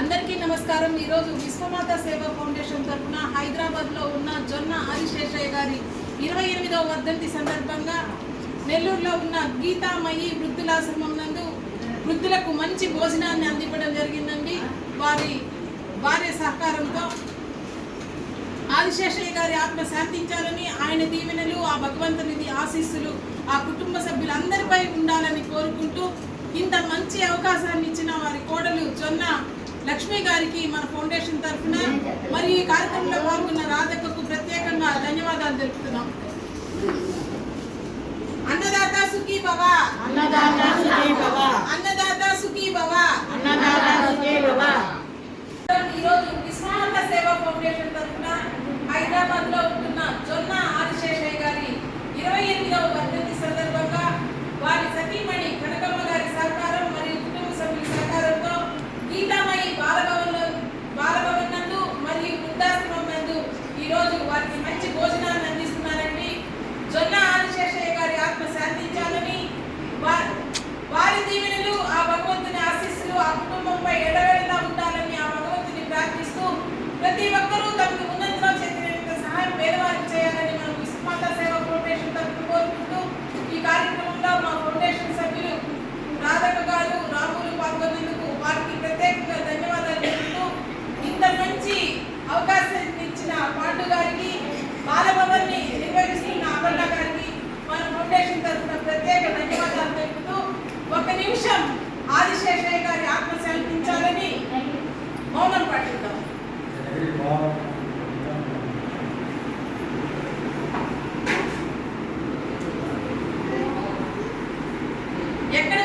అందరికీ నమస్కారం. ఈరోజు విశ్వమాత సేవా ఫౌండేషన్ తరఫున హైదరాబాద్లో ఉన్న జొన్న ఆదిశేషయ్య గారి ఇరవై ఎనిమిదవ వర్ధంతి సందర్భంగా నెల్లూరులో ఉన్న గీతామయి వృద్ధులాశ్రమం నందు వృద్ధులకు మంచి భోజనాన్ని అందివ్వడం జరిగిందండి. వారి భార్య సహకారంతో ఆదిశేషయ్య గారి ఆత్మ శాంతించాలని ఆయన దీవెనలు ఆ భగవంతునిది ఆశీస్సులు ఆ కుటుంబ సభ్యులందరిపై ఉండాలని కోరుకుంటూ ఇంత మంచి అవకాశాన్ని ఇచ్చిన వారి కోడలు జొన్న లక్ష్మి గారికి మన ఫౌండేషన్ తరఫున మరియు ఈ కార్యక్రమంలో పాల్గొన్న రాధక్కకు ప్రత్యేకంగా ధన్యవాదాలు తెలుపుతున్నాం. అన్నదాత సుఖీ భవ అన్నదాత సుఖీ భవ అన్నదాత సుఖీ భవ అన్నదాత సుఖీ భవ ఈరోజు విశ్వమాత సేవా ఫౌండేషన్ తరఫున హైదరాబాద్లో ఉంటున్న జొన్న ఆదిశేషయ్య గారి ఇరవై ఎనిమిదవ వర్ధంతి సందర్భంగా వారి సతీమణి కనకమ్మ గారి సహకారం మరియు కుటుంబ సభ్యుల సహకారంతో గీతామయి బాలభవన్ బాలభవన్ నందు మరియు వృద్ధాశ్రమం నందు ఈరోజు వారికి మంచి భోజనాన్ని అందిస్తున్నారండి జొన్న ఆదిశేషయ్య గారి ఆత్మ శాంతించాలని వా- వారి దీవెనలు ఆ భగవంతుని ఆశీస్సులు ఆ కుటుంబంపై ఎడవెడలా ఉండాలని ఆ భగవంతుని ప్రార్థిస్తూ ప్రతి ఒక్కరూ తమకు ఉన్నంతలో చేతినంత సహాయం పేదవారికి చేయాలని మనం విశ్వమాత ఫౌండేషన్ తరఫున కోరుకుంటూ ఈ కార్యక్రమం ఎక్కడ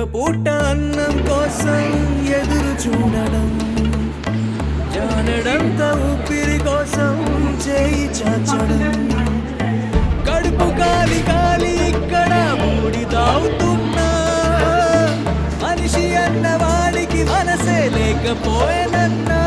ఒక్క పూట అన్నం కోసం ఎదురు చూడడం జానడంత ఊపిరి కోసం చేయి చాచడం. కడుపు కాలి కాలి ఇక్కడ మూడి తాగుతున్నా. మనిషి అన్న వాడికి మనసే లేకపోయేనన్నా